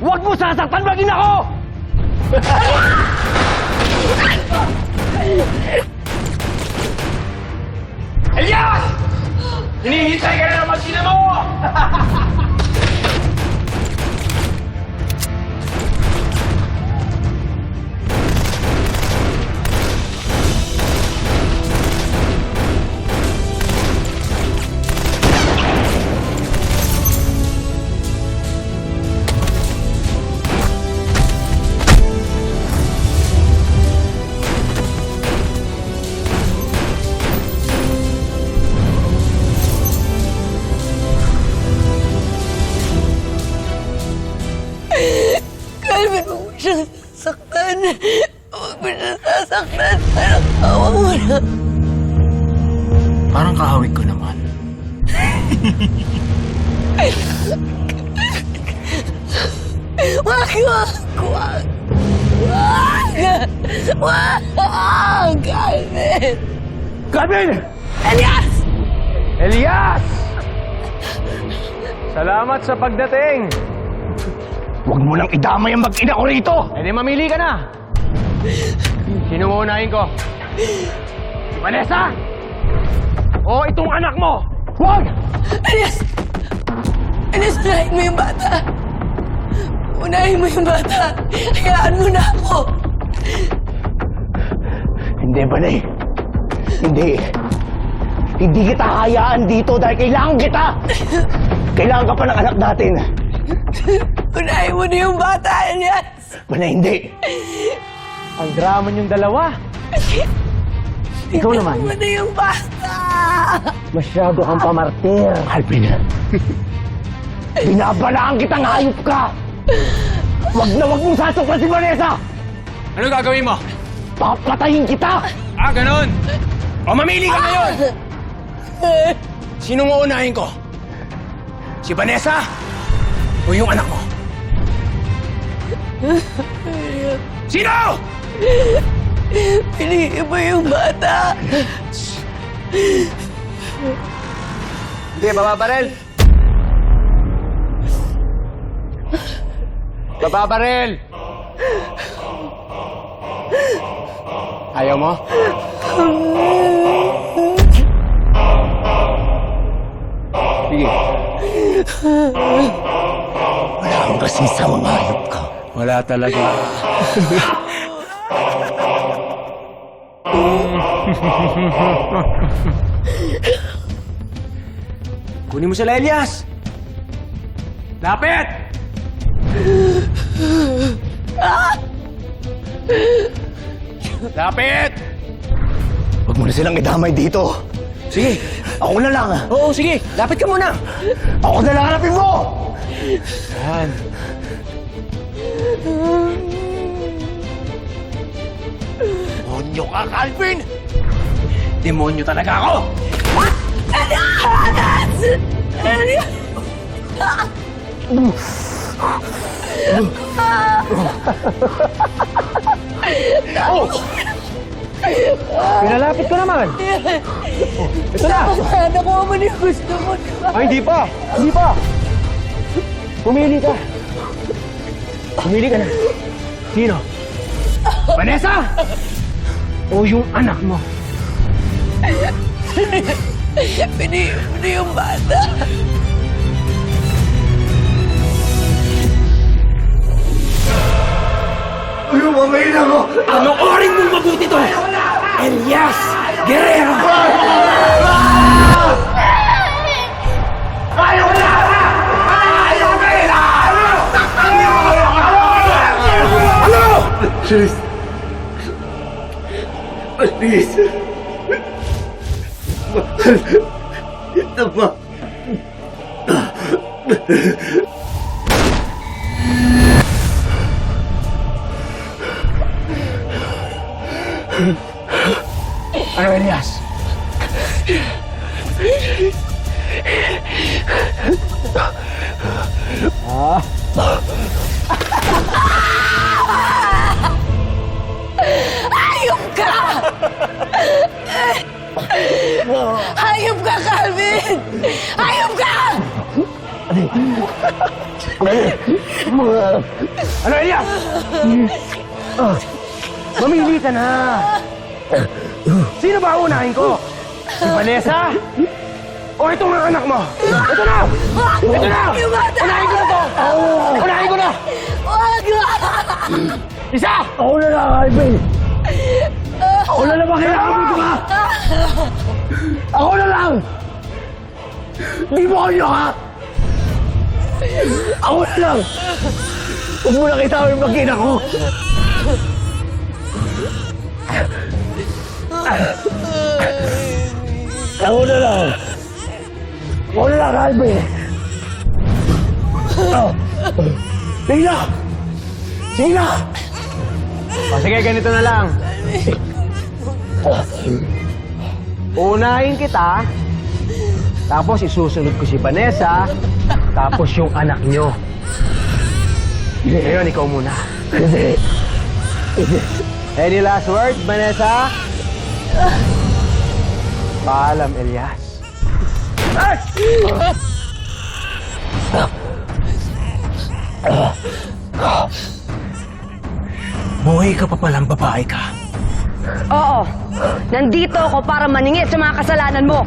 Huwag mo sasaktan maging ako! Elias! Hinihintay ka na ng mag-ina mo! siyang sasaktan. Huwag mo siyang sasaktan. Parang awa mo na. Parang kahawig ko naman. Wag, wag, wag. Wag! Wag! Calvin! Calvin! Elias! Elias! Salamat sa pagdating! Huwag mo nang idamay ang mag-ina ko rito! E di mamili ka na! Sino uunahin ko? Si Vanessa? O itong anak mo? Huwag! Elias! Elias, unahin mo yung bata. Unahin mo yung bata. Hayaan mo na ako. Hindi, Banay. Hindi. Hindi kita hayaan dito dahil kailangan kita! Kailangan ka pa ng anak natin. Unahin mo na yung bata, Elias. Banay, hindi. Ang drama niyong dalawa. Ikaw naman. Unahin mo na yung bata. Masyado kang pamartir. Alvin, binabalaan kitang hayop ka! Wag na wag mong sasaktan si Vanessa! Ano gagawin mo? Papatayin kita! Ah, ganun! O mamili ka ngayon! Sinong uunahin ko? Si Vanessa? O yung anak mo? Sino? Piliin mo yung bata. Hindi, bababarel! Bababarel! Ayaw mo? Sige. Wala kang kasing samang hayop ka. Wala talaga. Kunin mo sila, Elias! Lapit! Lapit! Huwag mo na silang idamay dito. Sige! Ako na lang. Oo, sige! Lapit ka muna! Ako na lang hanapin mo! Yan. Monyo ka, Calvin! Demonyo talaga ako! Pinalapit ko naman. Ito na. Nakuha mo na yung gusto mo, di ba? Ay, hindi pa. Hindi pa. Pumili ka. Pumili ka na. Sino? Vanessa? O yung anak mo? Piliin mo na yung bata. Panoorin mong mabuti to! Elias Guerrero! Ano, Elias? Hayop Hayop ka, Calvin! Hayop ka! Ano, Elias? Ah, mamili ka na. Sino ba unahin ko? Si Vanessa? O itong mga anak mo? Ito na! Ito na! Yung bata! Unahin ko na to! Unahin ko na! Wag! Isa! Ako na lang, Alvin! Ako na lang mo ito, ha? Ako na lang! Di mo kayo, ha? Ako na lang! Huwag mo na kita yung magkina ko! Ako na lang! Ako na lang, Alvin! Oh. Sige na! Sige na! O sige, ganito na lang. Unahin kita, tapos isusunod ko si Vanessa, tapos yung anak nyo. Ngayon, ikaw muna. Any last word, Vanessa? Paalam, Elias. Buhay ka pa palang babae ka. Oo. Nandito ako para maningit sa mga kasalanan mo.